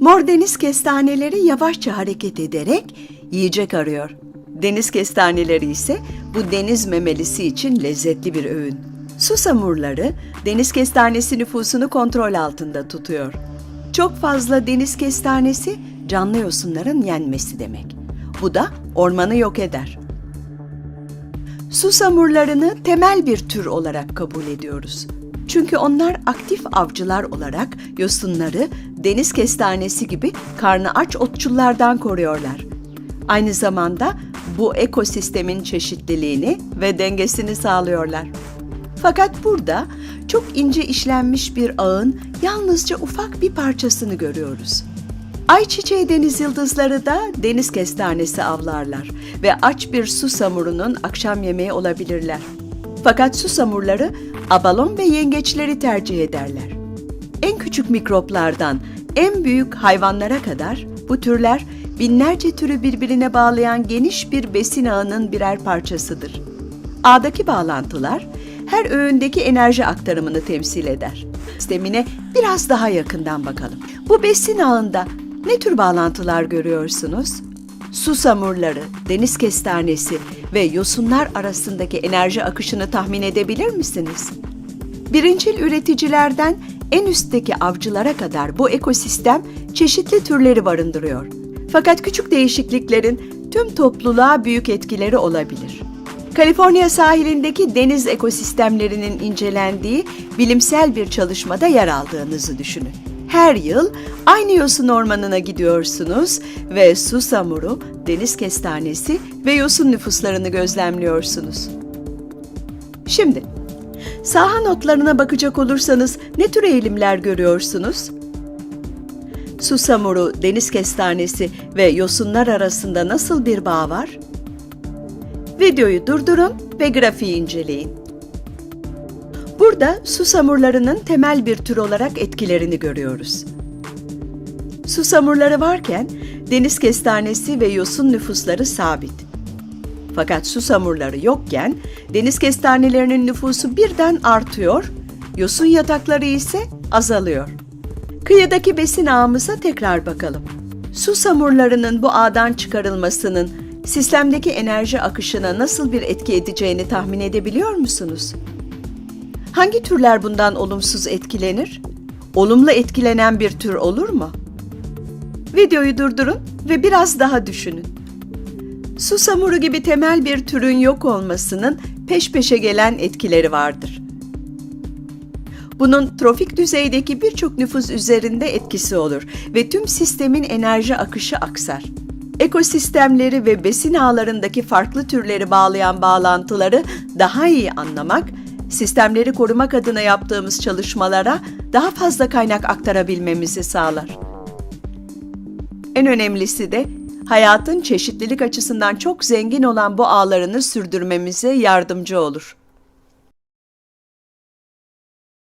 Mor deniz kestaneleri yavaşça hareket ederek yiyecek arıyor. Deniz kestaneleri ise bu deniz memelisi için lezzetli bir öğün. Susamurları deniz kestanesi nüfusunu kontrol altında tutuyor. Çok fazla deniz kestanesi canlı yosunların yenmesi demek. Bu da ormanı yok eder. Susamurlarını temel bir tür olarak kabul ediyoruz. Çünkü onlar aktif avcılar olarak yosunları deniz kestanesi gibi karnı aç otçullardan koruyorlar. Aynı zamanda bu ekosistemin çeşitliliğini ve dengesini sağlıyorlar. Fakat burada çok ince işlenmiş bir ağın yalnızca ufak bir parçasını görüyoruz. Ayçiçeği deniz yıldızları da deniz kestanesi avlarlar ve aç bir susamurunun akşam yemeği olabilirler. Fakat susamurları abalon ve yengeçleri tercih ederler. En küçük mikroplardan en büyük hayvanlara kadar bu türler binlerce türü birbirine bağlayan geniş bir besin ağının birer parçasıdır. Ağdaki bağlantılar her öğündeki enerji aktarımını temsil eder. Sistemine biraz daha yakından bakalım. Bu besin ağında ne tür bağlantılar görüyorsunuz? Susamurları, deniz kestanesi ve yosunlar arasındaki enerji akışını tahmin edebilir misiniz? Birincil üreticilerden en üstteki avcılara kadar bu ekosistem çeşitli türleri barındırıyor. Fakat küçük değişikliklerin tüm topluluğa büyük etkileri olabilir. Kaliforniya sahilindeki deniz ekosistemlerinin incelendiği bilimsel bir çalışmada yer aldığınızı düşünün. Her yıl aynı yosun ormanına gidiyorsunuz ve susamuru, deniz kestanesi ve yosun nüfuslarını gözlemliyorsunuz. Şimdi saha notlarına bakacak olursanız ne tür eğilimler görüyorsunuz? Susamuru, deniz kestanesi ve yosunlar arasında nasıl bir bağ var? Videoyu durdurun ve grafiği inceleyin. Burada susamurlarının temel bir tür olarak etkilerini görüyoruz. Susamurları varken deniz kestanesi ve yosun nüfusları sabit. Fakat susamurları yokken deniz kestanelerinin nüfusu birden artıyor, yosun yatakları ise azalıyor. Kıyıdaki besin ağımıza tekrar bakalım. Susamurlarının bu ağdan çıkarılmasının sistemdeki enerji akışına nasıl bir etki edeceğini tahmin edebiliyor musunuz? Hangi türler bundan olumsuz etkilenir? Olumlu etkilenen bir tür olur mu? Videoyu durdurun ve biraz daha düşünün. Susamuru gibi temel bir türün yok olmasının peş peşe gelen etkileri vardır. Bunun trofik düzeydeki birçok nüfus üzerinde etkisi olur ve tüm sistemin enerji akışı aksar. Ekosistemleri ve besin ağlarındaki farklı türleri bağlayan bağlantıları daha iyi anlamak, sistemleri korumak adına yaptığımız çalışmalara daha fazla kaynak aktarabilmemizi sağlar. En önemlisi de hayatın çeşitlilik açısından çok zengin olan bu ağlarını sürdürmemize yardımcı olur.